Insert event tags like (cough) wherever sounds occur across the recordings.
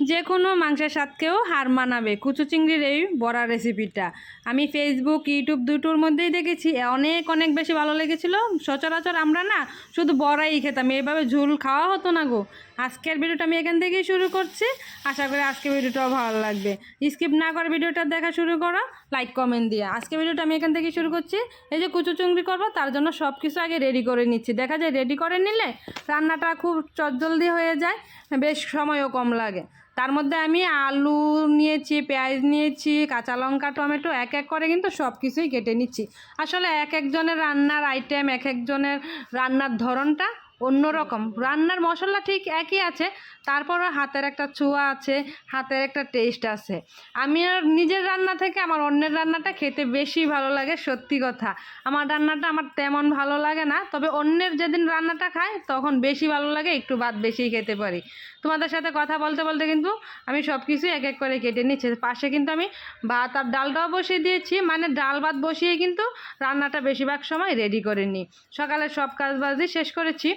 যে কোনো মাংসের স্বাদকেও হার মানাবে। কুচু চিংড়ির এই বড়া রেসিপিটা। আমি ফেসবুক ইউটিউব দুটোর মধ্যেই দেখেছি, অনেক অনেক বেশি ভালো লেগেছিল। সচরাচর আমরা না শুধু বড়াই খেতাম এইভাবে ঝুল খাওয়া হতো না গো। আজকের ভিডিওটা আমি এখান থেকেই শুরু করছি। আশা করি আজকের ভিডিওটাও ভালো লাগবে। স্কিপ না করে ভিডিওটা দেখা শুরু করো লাইক কমেন্ট দিয়ে। আজকে ভিডিওটা আমি এখান থেকেই শুরু করছি। এই যে কুচু চিংড়ি করব, তার জন্য সব কিছু আগে রেডি করে নিচ্ছি। দেখা যায় রেডি করে নিলে রান্নাটা খুব চটজলদি হয়ে যায়, বেশ সময়ও কম লাগে। তার মধ্যে আমি আলু নিয়েছি, পেঁয়াজ নিয়েছি, কাঁচা লঙ্কা, টমেটো এক এক করে কিন্তু সব কিছুই কেটে নিচ্ছি। আসলে এক একজনের রান্নার আইটেম এক একজনের রান্নার ধরনটা অন্যরকম। রান্নার মশলা ঠিক একই আছে, তারপরও হাতের একটা ছোঁয়া আছে, হাতের একটা টেস্ট আছে। আমি আর নিজের রান্না থেকে আমার অন্যের রান্নাটা খেতে বেশি ভালো লাগে, সত্যি কথা। আমার রান্নাটা আমার তেমন ভালো লাগে না, তবে অন্যের যেদিন রান্নাটা খাই তখন বেশি ভালো লাগে, একটু ভাত বেশি খেতে পারি। তোমাদের সাথে কথা বলতে বলতে কিন্তু আমি সব কিছুই এক এক করে কেটে নিচ্ছি। পাশে কিন্তু আমি ভাত আর ডালটাও বসিয়ে দিয়েছি মানে ডাল ভাত বসিয়ে কিন্তু রান্নাটা বেশিরভাগ সময় রেডি করে নিই। সকালে সব কাজ বাজই শেষ করেছি।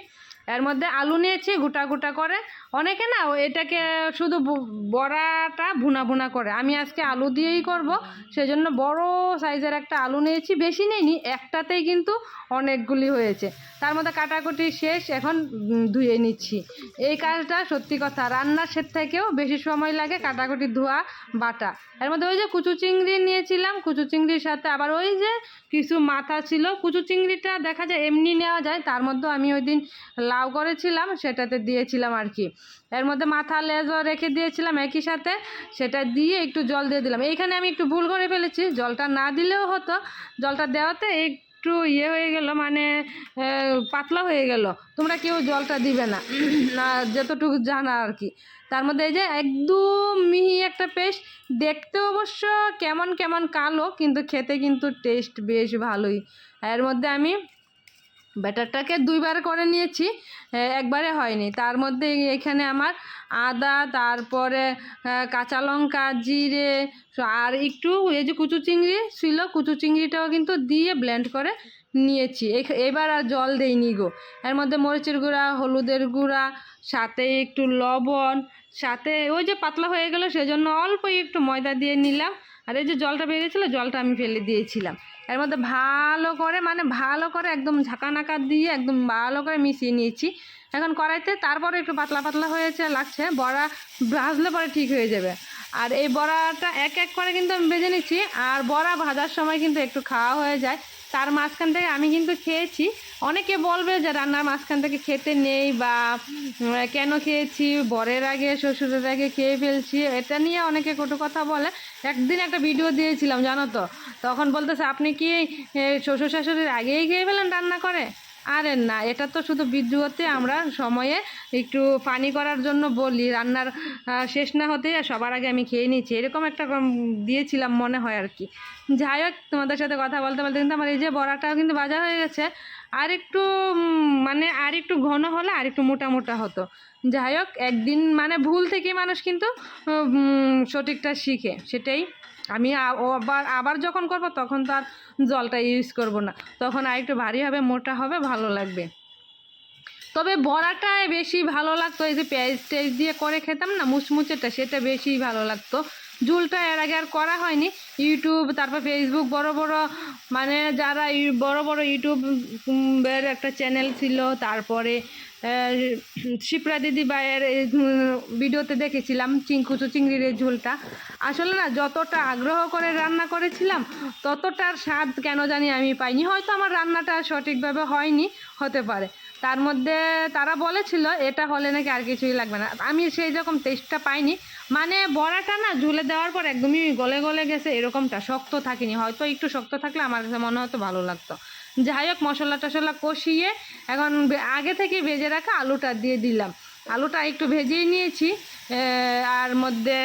এর মধ্যে আলু নিয়েছি, গোটা গোটা করে। অনেকে না, এটাকে শুধু বড়াটা ভুনা ভুনা করে। আমি আজকে আলু দিয়েই করব, সেজন্য বড় সাইজের একটা আলু নিয়েছি, বেশি নেইনি, একটাতেই কিন্তু অনেকগুলি হয়েছে। তার মধ্যে কাটাকুটি শেষ, এখন ধুয়ে নিচ্ছি। এই কাজটা সত্যি কথা, রান্নার সে থেকেও বেশি সময় লাগে কাটাকুটি ধোয়া, বাটা। এর মধ্যে ওই যে কুচু চিংড়ি নিয়েছিলাম, কুচু চিংড়ির সাথে আবার ওই যে কিছু মাথা ছিল, কুচু চিংড়িটা দেখা যায় এমনি নেওয়া যায়, তার মধ্যে আমি ওই দিন লাউ করেছিলাম, সেটাতে দিয়েছিলাম আর কি। এর মধ্যে মাথা লেজও রেখে দিয়েছিলাম একই সাথে, সেটা দিয়ে একটু জল দিয়ে দিলাম। এইখানে আমি একটু ভুল করে ফেলেছি, জলটা না দিলেও হতো। জলটা দেওয়াতে একটু ইয়ে হয়ে গেল মানে পাতলা হয়ে গেল। তোমরা কেউ জলটা দিবে না (clears throat) না, যতটুকু জানা আর কি। তার মধ্যে এই যে একদম মিহি একটা পেস্ট, দেখতে অবশ্য কেমন কেমন কালো, কিন্তু খেতে কিন্তু টেস্ট বেশ ভালোই। এর মধ্যে আমি ব্যাটারটাকে দুইবার করে নিয়েছি একবারে হয়নি। তার মধ্যে এখানে আমার আদা, তারপরে কাঁচা লঙ্কা, জিরে, আর একটু এই যে কুচু চিংড়ি ছিল, কুচু চিংড়িটাও কিন্তু দিয়ে ব্লেন্ড করে নিয়েছি। এবার আর জল দেইনি গো। এর মধ্যে মরিচের গুঁড়া, হলুদের গুঁড়া, সাথে একটু লবণ, সাথে ওই যে পাতলা হয়ে গেল, সেজন্য অল্প একটু ময়দা দিয়ে নিলাম। আর এই যে জলটা বেড়ে গেছিল জলটা আমি ফেলে দিয়েছিলাম। এর মধ্যে ভালো করে মানে ভালো করে একদম ঝাঁকা নাকা দিয়ে একদম ভালো করে মিশিয়ে নিয়েছি। এখন কড়াইতে, তারপরে একটু পাতলা পাতলা হয়েছে, লাগছে। বড়া ভাজলে পরে ঠিক হয়ে যাবে। আর এই বড়াটা এক এক করে কিন্তু আমি বেজে নিচ্ছি। আর বড়া ভাজার সময় কিন্তু একটু খাওয়া হয়ে যায়। তার মাঝখান থেকে আমি কিন্তু খেয়েছি। অনেকে বলবে যে রান্নার মাঝখান থেকে খেতে নেই বা কেন খেয়েছি? বরের আগে, শ্বশুরের আগে খেয়ে ফেলছি। এটা নিয়ে অনেকে কটু কথা বলে। একদিন একটা ভিডিও দিয়েছিলাম, জানো তো? তখন বলতেছে, আপনি কি শ্বশুর শাশুড়ির আগেই খেয়ে ফেলেন রান্না করে? আরে না, এটা তো শুধু ভিডিওতে আমরা সময়ে একটু পানি করার জন্য বলি, রান্নার শেষ না হতে সবার আগে আমি খেয়ে নিয়েছি এরকম একটা দিয়েছিলাম মনে হয় আর কি। যাই হোক, তোমাদের সাথে কথা বলতে বলতে কিন্তু আমার এই যে বড়াটাও কিন্তু ভাজা হয়ে গেছে। আর একটু মানে আর একটু ঘন হলে আর একটু মোটা মোটা হতো। যাই হোক, একদিন মানে ভুল থেকে মানুষ কিন্তু সঠিকটা শিখে, সেটাই। আমি আবার আবার যখন করব তখন তো আর জলটা ইউজ করব না। তখন আর একটু ভারী হবে, মোটা হবে, ভালো লাগবে। তবে বড়াটায় বেশি ভালো লাগতো, এই যে পেঁয়াজ টেজ দিয়ে করে খেতাম না, মুচমুচেটা, সেটা বেশি ভালো লাগতো। ঝুলটা এর আগে আর করা হয়নি। ইউটিউব তারপর ফেসবুক বড় বড় মানে যারা বড় বড় ইউটিউবের একটা চ্যানেল ছিল, তারপরে শিপ্রা দিদি ভাইয়ের ভিডিওতে দেখেছিলাম, চিংকুচু চিংড়ির এই ঝোলটা। আসলে না, যতটা আগ্রহ করে রান্না করেছিলাম, ততটার স্বাদ কেন জানি আমি পাইনি। হয়তো আমার রান্নাটা সঠিকভাবে হয়নি, হতে পারে। তার মধ্যে তারা বলেছিল, এটা হলে নাকি আর কিছুই লাগবে না। আমি সেই রকম টেস্টটা পাইনি। মানে বড়াটা না ঝুলে দেওয়ার পর একদমই গলে গলে গেছে, এরকমটা শক্ত থাকেনি। হয়তো একটু শক্ত থাকলে আমার কাছে মনে হতো ভালো লাগতো। যাই হোক, মশলা টশলা কষিয়ে এখন আগে থেকে ভেজে রাখা আলুটা দিয়ে দিলাম। আলুটা একটু ভেজেই নিয়েছি আর মধ্যে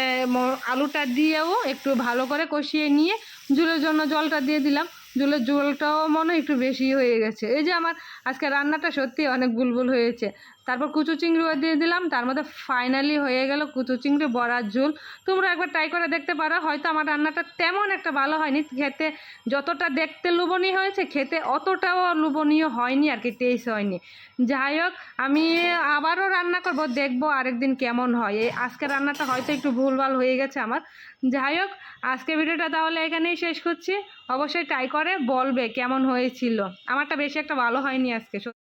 আলুটা দিয়েও একটু ভালো করে কষিয়ে নিয়ে ঝুলের জন্য জলটা দিয়ে দিলাম। ঝুলের ঝোলটাও মনে একটু বেশি হয়ে গেছে। এই যে আমার আজকে রান্নাটা সত্যি অনেক বুলবুল হয়েছে। তারপর কুচু চিংড়িও দিয়ে দিলাম, তার মধ্যে ফাইনালি হয়ে গেল কুচু চিংড়ি, বড়ার ঝোল। তোমরা একবার ট্রাই করে দেখতে পারো, হয়তো আমার রান্নাটা তেমন একটা ভালো হয়নি। খেতে যতটা দেখতে লোভনীয় হয়েছে, খেতে অতটাও লোভনীয় হয়নি, আর কি টেস্ট হয়নি। যাই হোক, আমি আবারও রান্না করব, দেখব আরেকদিন কেমন হয়। এই আজকে রান্নাটা হয়তো একটু ভুলভাল হয়ে গেছে আমার। যাই হোক, আজকে ভিডিওটা তাহলে এখানেই শেষ করছি। অবশ্যই ট্রাই করে বলবে কেমন হয়েছিল। আমারটা বেশি একটা ভালো হয়নি আজকে